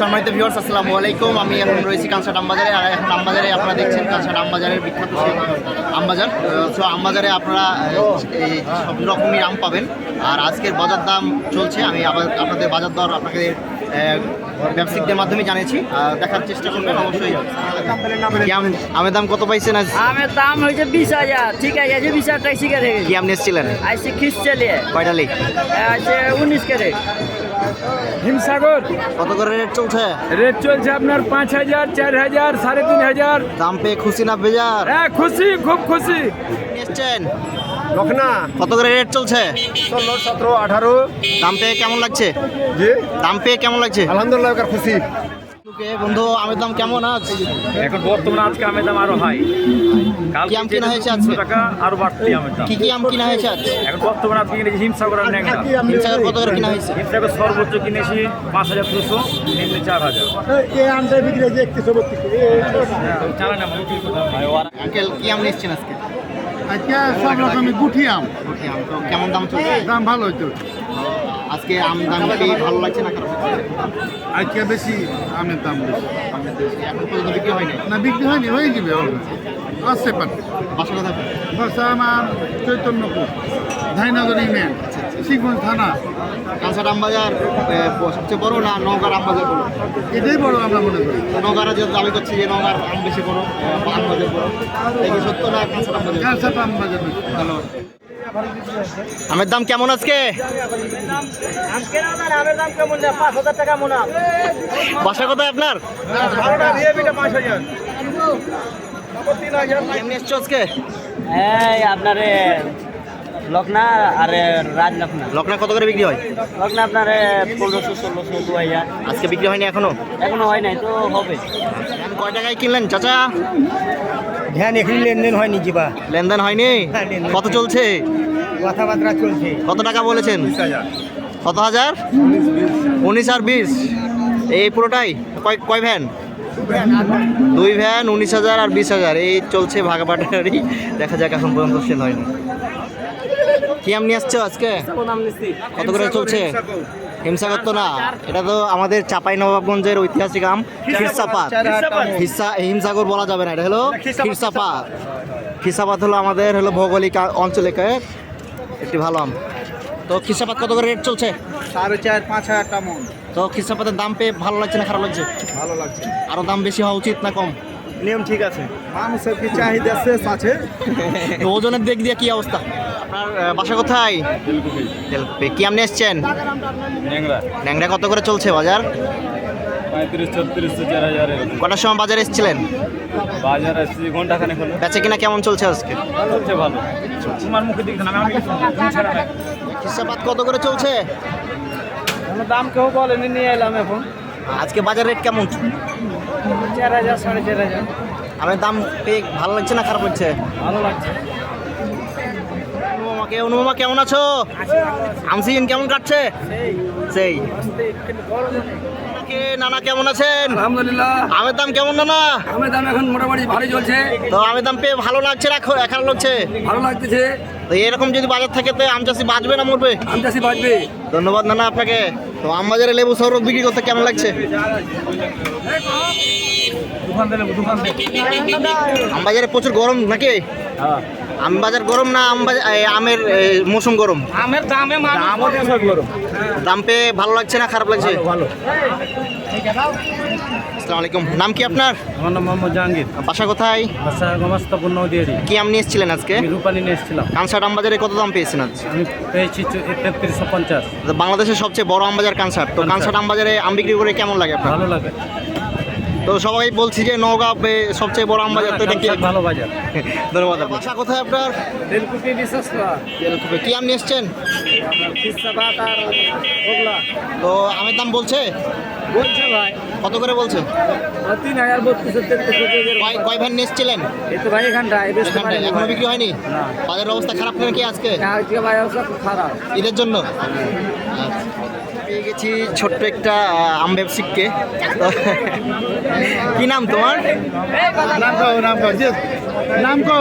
সম্মানিত ভিউয়ার্স আসসালামু আলাইকুম। আমি এখন রয়েছি কাঁচা আমবাজারে আর এখন আমবাজারে আপনারা দেখছেন কাঁচা আমবাজারের বিখ্যাত আমবাজার সো আমবাজারে আপনারা সব রকমই আম পাবেন। আর আজকের বাজার দাম চলছে, আমি আবার আপনাদের বাজার দর আপনাদের ব্যবসায়িকদের মাধ্যমে জানিয়েছি। আর দেখার চেষ্টা করবেন অবশ্যই। কি আমের দাম কত পাইছেন আজ? আমের দাম হয়েছে বিশ হাজার। ঠিক আছে যে বিশ হাজার টাকা কি গেছে। আম নিয়েছিলেন? আইসি খিস চালিয়ে কয়টা লেগ আছে উনিশ ক্যারেট। হিমসাগর। কত করে রেট চলছে? রেট চলছে আপনার পাঁচ হাজার চার হাজার সাড়ে তিন হাজার। দাম পেয়ে খুশি না বেজার? হ্যাঁ খুশি খুব খুশি। নিয়েছেন? লখনা কত করে রেট চলছে ষোলো সতেরো আঠারো দাম পেয়ে কেমন লাগছে জি দাম পেয়ে কেমন লাগছে আলহামদুলিল্লাহ খুশি বন্ধু আমের দাম কেমন আজ এখন বর্তমানে আজকে আমের দাম আরও হাই কি আম কিনা হয়েছে আজকে? টাকা আরও বাড়তি আমের দাম কি কি আম কিনা হয়েছে আজ এখন বর্তমানে আজকে কিনেছি হিমসাগর আর ন্যাংরা হিমসাগর কত করে কিনা হয়েছে হিমসাগর সর্বোচ্চ কিনেছি পাঁচ হাজার দুশো নিম্নে চার হাজার চালান না বিক্রি করতে হয়। আঙ্কেল কি আম নিচ্ছেন আজকে আজকে সব রকমের গুঠি আম। গুঠি আম তো কেমন দাম চলছে? দাম ভালো হইতো। আজকে আম দাম কি ভালো লাগছে না খারাপ? আজকে বেশি আমের দাম বেশি। এখন পর্যন্ত বিক্রি হয়নি না বিক্রি হয়নি হয়ে যাবে আসতে পারে বাসা কথা বাসা আমার চৈতন্যপুর ধাইনগর ইউনিয়ন শিখগঞ্জ থানা। কাঁচা আম বাজার সবচেয়ে বড় না নওগাঁর আম বাজার বড় এটাই বড় আমরা মনে করি। নওগাঁরা যে দাবি করছি যে নওগাঁর আম বেশি বড় আম বাজার বড়। দেখি সত্য না কাঁচা আম বাজার? কাঁচাটা বাজার বেশি। ধন্যবাদ। আমের দাম কেমন আজকে? আমের দাম কেমন পাঁচ হাজার টাকা মনে বাসা কোথায় আপনার? এসছো আপনার। লখনা আর রাজ লখনা। লকনা কত করে বিক্রি হয়? লখনা আপনার পনেরোশো ষোলোশো দু হাজার। আজকে বিক্রি হয়নি এখনও? এখনও হয় নাই তো হবে। কয় টাকায় কিনলেন চাচা? ধ্যান এখানে লেনদেন হয়নি জিবা। লেনদেন হয়নি? হ্যাঁ, কত চলছে? কথাবার্তা চলছে। কত টাকা বলেছেন? কত হাজার? উনিশ আর বিশ। এই পুরোটাই? কয় কয় ভ্যান? দুই ভ্যান উনিশ হাজার আর বিশ হাজার। এই চলছে ভাগাবাটারি দেখা যাক এখন পর্যন্ত সেল হয়নি। কি আম নিয়ে আসছো আজকে? কত করে চলছে? হিমসাগর তো না। এটা তো আমাদের চাপাই নবাবগঞ্জের ঐতিহাসিক আম খিরসাপাত হিসা হিমসাগর বলা যাবে না এটা হলো খিরসাপাত খিরসাপাত হলো আমাদের হলো ভৌগোলিক অঞ্চলের একটি ভালো আম। তো খিরসাপাত কত করে রেট চলছে? সাড়ে চার পাঁচ হাজার টাকা মন। তো খিরসাপাতের দাম পেয়ে ভালো লাগছে না খারাপ লাগছে? ভালো লাগছে আরও দাম বেশি হওয়া উচিত না কম? নিয়ম ঠিক আছে। মানুষের কি চাহিদা শেষ আছে? ওজনের দিক দিয়ে কি অবস্থা? আপনার বাসা কোথায়? তেলকুপি। কি আপনি এসছেন? ন্যাংরা। কত করে চলছে বাজার? কটার সময় বাজারে এসেছিলেন? বাজার আসছে ঘণ্টা খানেক হলো। বেচে কিনা কেমন চলছে আজকে? চলছে ভালো। তোমার মুখে দেখতে না। আমি নাই। খিরসাপাত কত করে চলছে? দাম কেউ বলেনি নিয়ে এলাম এখন। আজকে বাজার রেট কেমন? চার হাজার সাড়ে চার হাজার। আমার দাম পেয়ে ভালো লাগছে না খারাপ হচ্ছে ভালো লাগছে। অনুপমাকে অনুপমা কেমন আছো? আমসিন কেমন কাটছে? সেই। কে নানা কেমন আছেন? আলহামদুলিল্লাহ। আমের দাম কেমন নানা? আমের দাম এখন মোটামুটি ভালোই চলছে। তো আমের দাম পেয়ে ভালো লাগছে না খারাপ লাগছে ভালো লাগতেছে। তো এরকম যদি বাজার থাকে তো আম চাষি বাঁচবে না মরবে? আম চাষি বাঁচবে। ধন্যবাদ নানা আপনাকে। তো আম বাজারে লেবু শরবত বিক্রি করতে কেমন লাগছে? আম বাজারে প্রচুর গরম নাকি? আম বাজার গরম না আম বাজার আমের মৌসুম গরম? আমের দামে গরম। দাম পেয়ে ভালো লাগছে না খারাপ লাগছে? ভালো আসসালামু আলাইকুম। নাম কি আপনার? আমার নাম মোহাম্মদ জাহাঙ্গীর। বাসা কোথায়? বাসা গমাস্তাপুর নদিয়ারি। কি আম নিয়ে এসেছিলেন আজকে? আমি রূপালী নিয়ে এসেছিলাম। কানসাট আম বাজারে কত দাম পেয়েছেন আজ? আমি পেয়েছি তেত্রিশশো পঞ্চাশ। বাংলাদেশের সবচেয়ে বড় আম বাজার কানসাট তো কানসাট আম বাজারে আম বিক্রি করে কেমন লাগে আপনার? ভালো লাগে। তো সবাই বলছি যে নওগাঁ সবচেয়ে বড় আম বাজার তো এটা কি? ভালো বাজার। ধন্যবাদ আপনার। বাসা কোথায় আপনার? রেলকুপি বিশ্বাস রেলকুপি কি আম নিয়ে এসছেন? তো আমের দাম বলছে? বলছে ভাই। কত করে বলছে তিন হাজার বত্রিশ কয় কয় ভ্যান নিয়ে এসছিলেন ভাই এখানটায় এখনও বিক্রি হয়নি? বাজারের অবস্থা খারাপ নাকি আজকে? আজকে ভাই অবস্থা খারাপ। ঈদের জন্য। পেয়ে গেছি ছোট্ট একটা আম ব্যবসায়িককে। কি নাম তোমার? নাম কো নাম কো নাম কো